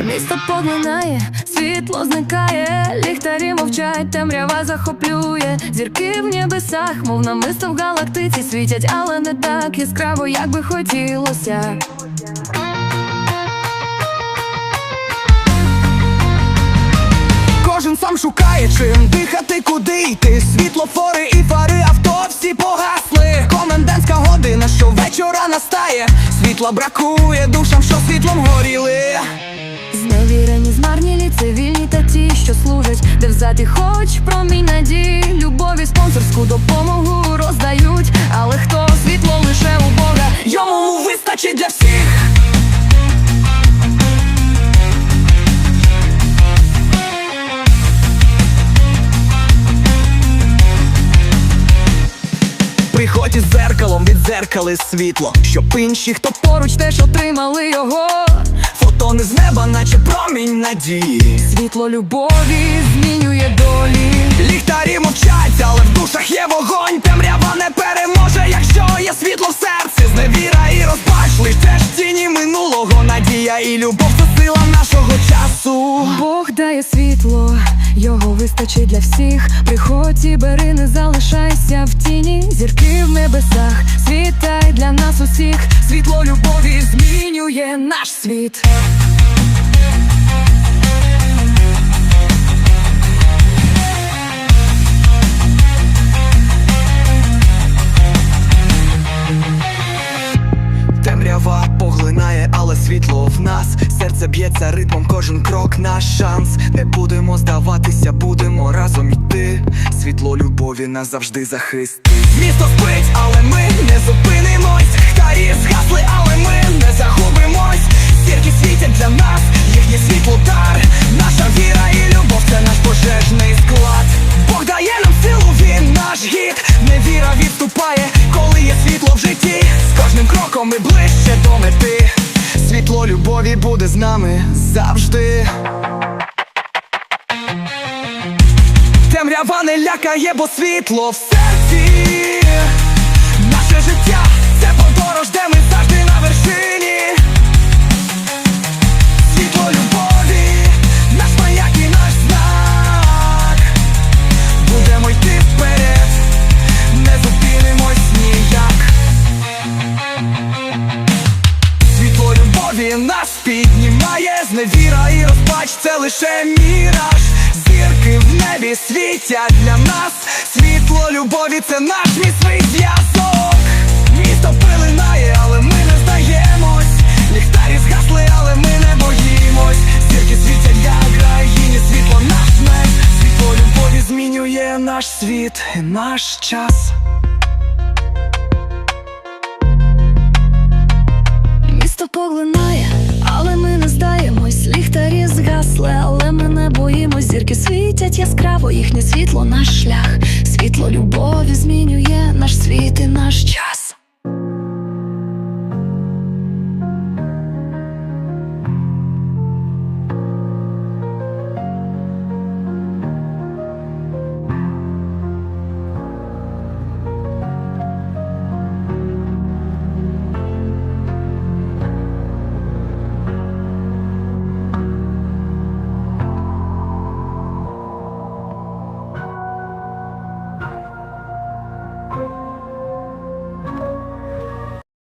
Місто поглинає, світло зникає, ліхтарі мовчать, темрява захоплює зірки в небесах, мов намисто в галактиці світять, але не так яскраво, як би хотілося. Кожен сам шукає чим дихати, куди йти Світлофори і що настає. Світла бракує душам, що світлом горіли. Зневірені, змарнілі, цивільні та ті, що служать, де взяти хоч промінь надії, любові, спонсорську допомогу роздають, Із зеркалом, відзеркали світло, щоб інші, хто Поруч теж отримали його. фотони з неба, наче промінь надії. Світло любові змінює долі. Ліхтарі мовчать, але в душах є вогонь. Темрява не переможе, якщо є світло в серці. Зневіра і розпач, лиш теж тіні минулого. Надія і любов це сила нашого часу. Бог дає світло, його вистачить для всіх. Приходь і бери, не залишайся в тіні. Зірки в небесах, світай для нас усіх. Світло любові змінює наш світ. Темрява поглинає, але світло в нас. Серце б'ється ритмом, кожен крок наш шанс. Не будемо здаватися, будемо разом йти. Світло любові нас завжди захистить. Місто спить, але ми не зупинимось. Любові буде з нами завжди. Темрява не лякає, бо світло в Любові нас піднімає, зневіра і розпач це лише міраж. Зірки в небі світять для нас. Світло любові це наш міцний зв'язок. Місто пилинає, але ми не здаємось. Ліхтарі згасли, але ми не боїмось. Зірки світять для країні, світло наш меч. Світло любові змінює наш світ і наш час. Зірки світять яскраво, їхнє світло наш шлях. Світло любові змінює наш світ і наш час.